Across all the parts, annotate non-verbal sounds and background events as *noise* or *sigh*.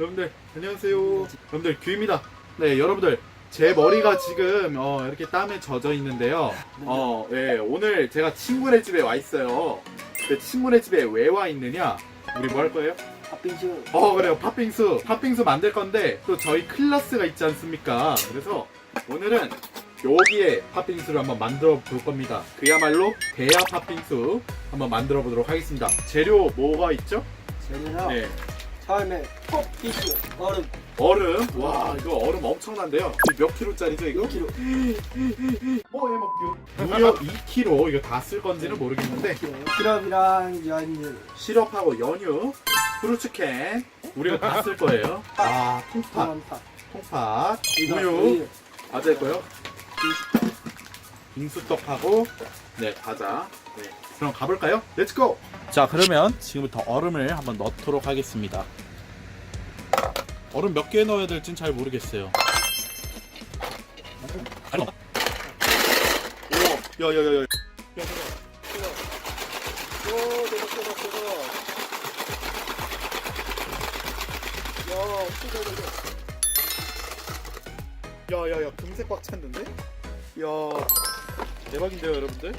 여러분들 안녕하세요. 여러분들 규입니다. 네, 여러분들 제 머리가 지금 어, 이렇게 땀에 젖어 있는데요. 어, 예, 오늘 제가 친구네 집에 와 있어요. 근데 친구네 집에 왜 와 있느냐? 우리 뭐 할 거예요? 팥빙수 어, 그래요. 팥빙수. 팥빙수 만들 건데 또 저희 클래스가 있지 않습니까? 그래서 오늘은 여기에 팥빙수를 한번 만들어 볼 겁니다. 그야말로 대야 팥빙수 한번 만들어 보도록 하겠습니다. 재료 뭐가 있죠? 재료는 네. 처음에 팥빙수 얼음 얼음. 와, 이거 얼음 엄청난데요. 이거 몇 킬로짜리죠, 이거? 1kg *laughs* 뭐 해먹규? 무려 2kg. 이거 다 쓸 건지는 모르겠는데. 시럽이랑 연유 시럽하고 연유, 후르츠캔. 우리가 다 쓸 거예요. 아, 통팥, 통원팥 통팥, 우유, 과자 있고요. 빙수떡하고, 네, 과자. 네. 그럼 가볼까요? 렛츠고! 자, 그러면 지금부터 얼음을 한번 넣도록 하겠습니다. 얼음 몇 개 넣어야 될진 잘 모르겠어요. 잘 넣어. 오, 야, 야, 야, 야. 오 대박 대박 대박 야 수저 수저 야, 야, 야, 금색 꽉 찼는데? 야, 대박인데요, 여러분들?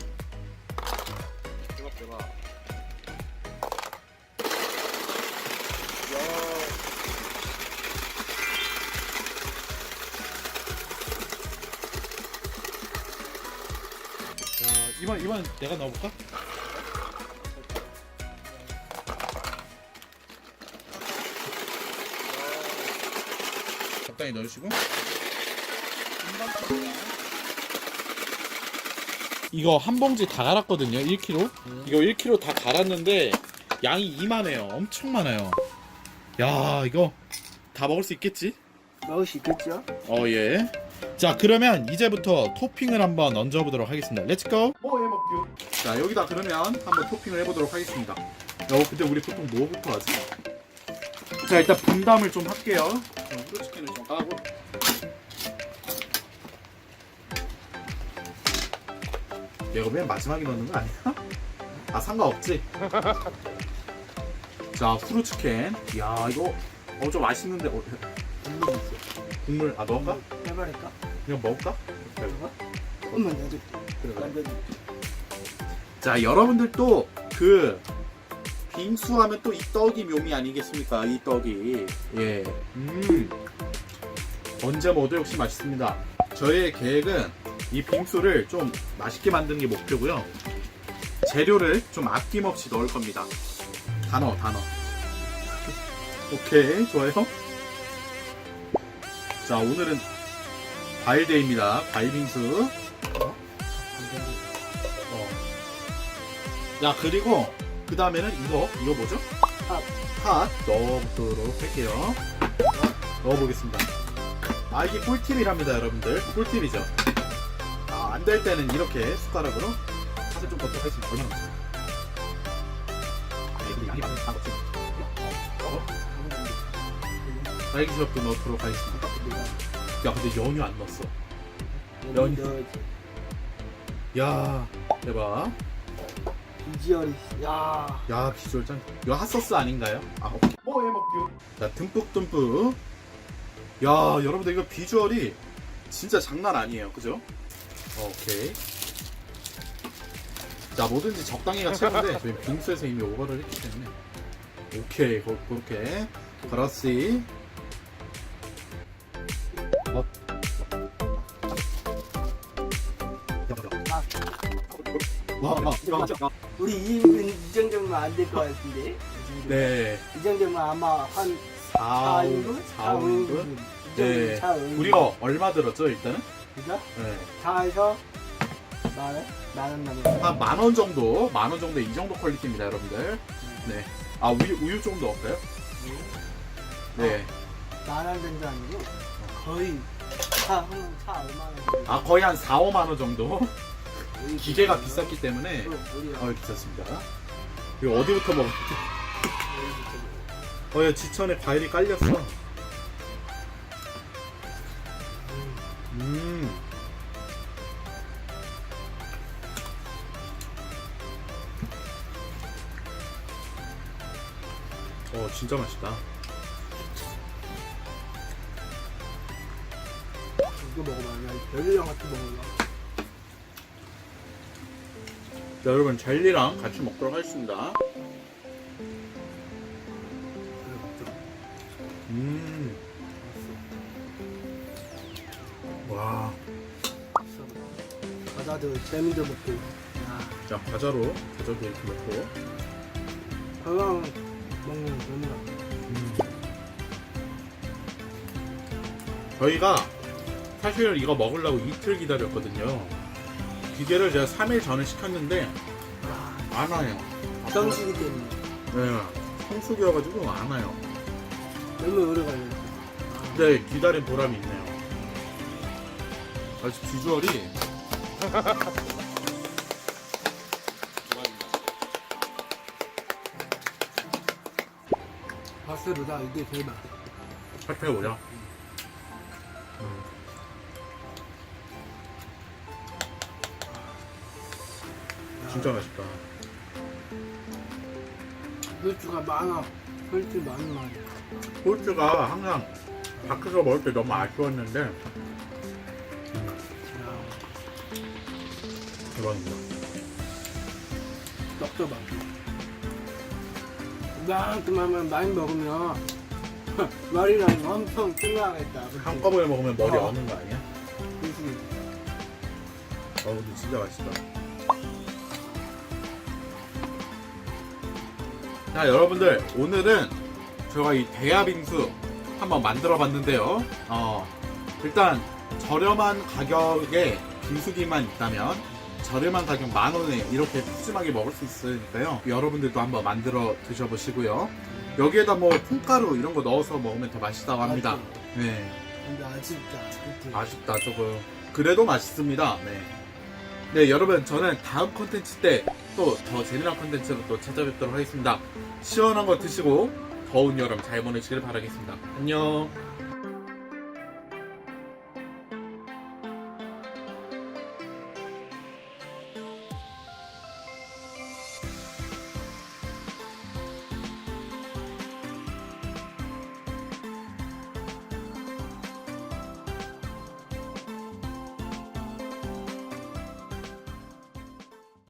이번, 이번 내가 넣어볼까? 적당히 넣으시고. 이거 한 봉지 다 갈았거든요. 1kg. 이거 1kg 다 갈았는데 양이 이만해요. 엄청 많아요. 야, 이거 다 먹을 수 있겠지? 먹을 수 있겠죠? 어, 예. 자, 그러면 이제부터 토핑을 한번 얹어 보도록 하겠습니다. 렛츠 고. 뭐 해먹규. 자, 여기다 그러면 한번 토핑을 해 보도록 하겠습니다. 어, 근데 우리 보통 뭐부터 하지? 자, 일단 분담을 좀 할게요. 어, 후르치킨을 좀 까고. 얘가 맨 마지막에 넣는 거 아니야? 아 상관없지. 자 후르츠캔. 야 이거 어좀 맛있는데 어, 국물 아 넣을까? 해버릴까? 그냥 먹을까? 조금만 넣어줄게 그래, 그래. 완전 자 여러분들도 그 빙수 하면 또 이 떡이 묘미 아니겠습니까? 이 떡이 예. 음 언제 먹어도 역시 맛있습니다. 저의 계획은 이 빙수를 좀 맛있게 만드는 게 목표고요. 재료를 좀 아낌없이 넣을 겁니다. 다 넣어. *laughs* 오케이, 좋아요. 자, 오늘은 과일데이입니다. 과일 빙수. 어. 야, 그리고 그 다음에는 이거, 이거 뭐죠? 팥. 팥 넣어보도록 할게요. 넣어보겠습니다. 아, 이게 꿀팁이랍니다, 여러분들. 꿀팁이죠. 아, 안 될 때는 이렇게 숟가락으로 팥을 좀 넣도록 하겠습니다. 넣지. 어? 딸기 시럽도 넣도록 하겠습니다. 야, 근데 연유 안 넣었어. 연- 연유 야, 대박. 비주얼이 야. 야 비주얼 짱. 이거 핫소스 아닌가요? 아. 오케이 뭐 해먹규 자 듬뿍 듬뿍. 야 여러분들 이거 비주얼이 진짜 장난 아니에요. 그죠? 어, 오케이. 자 뭐든지 적당히가 최고인데 *laughs* 저희 빙수에서 이미 오버를 했기 때문에. 오케이 거- 그렇게. 그렇지 우리 이, 이 정도면 안 될 것 같은데 네 이 정도면 아마 한 4, 4인분? 4, 5인분? 네. 차 5인분 우리가 얼마 들었죠 일단은? 그죠? 네. 다 해서 만 원? 만원 남았어 한만 원 정도, 만 원 정도 이 정도 퀄리티입니다, 여러분들. 네. 아 우유 우유 좀 넣을까요? 네. 만원 정도 아니고 거의 차, 한- 차 얼마나 아 거의 한 4, 5만 원 정도. 기계가 비쌌기 때문에 어, 비쌌습니다. 이거 어디부터 먹을지. 어, 야, 지천에 과일이 깔렸어. 음. 어, 진짜 맛있다. 이거 먹어봐. 야, 별일 같은 거 먹을라. 자, 여러분 젤리랑 같이 먹도록 하겠습니다. 음, 와, 바다도 재미도 먹고. 야, 자 과자로 과자도 이렇게 먹고. 건강 먹는 겁니다. 음. 저희가 사실 이거 먹으려고 이틀 기다렸거든요. 기계를 제가 3일 전에 시켰는데 아, 안 와요. 정식이 때문에 네, 성수기여가지고 안 와요. 너무 오래 걸려. 근데 기다린 보람이 있네요. 아주 비주얼이 *laughs* 파스보다 이게 제일 맛있어. 살펴 보 진짜 맛있다. 물주가 많아. 물주 많이 많아. 홀주가 항상 밖에서 먹을 때 너무 아쉬웠는데 야, 대박입니다. 떡도 많고. 이만큼만 많이 먹으면 *laughs* 머리랑 엄청 뚱하겠다. 한꺼번에 먹으면 머리 어. 어 는 거 아니야? 그치? 어, 근데 진짜 맛있다. 자, 여러분들, 오늘은 제가 이 대야빙수 한번 만들어 봤는데요. 어, 일단 저렴한 가격에 빙수기만 있다면 저렴한 가격 만 원에 이렇게 푸짐하게 먹을 수 있으니까요. 여러분들도 한번 만들어 드셔보시고요. 여기에다 뭐 콩가루 이런 거 넣어서 먹으면 더 맛있다고 합니다. 네. 근데 아쉽다. 아쉽다 조금 그래도 맛있습니다 네. 네 여러분 저는 다음 콘텐츠 때 또 더 재미난 콘텐츠로 또 찾아뵙도록 하겠습니다. 시원한 거 드시고 더운 여름 잘 보내시길 바라겠습니다. 안녕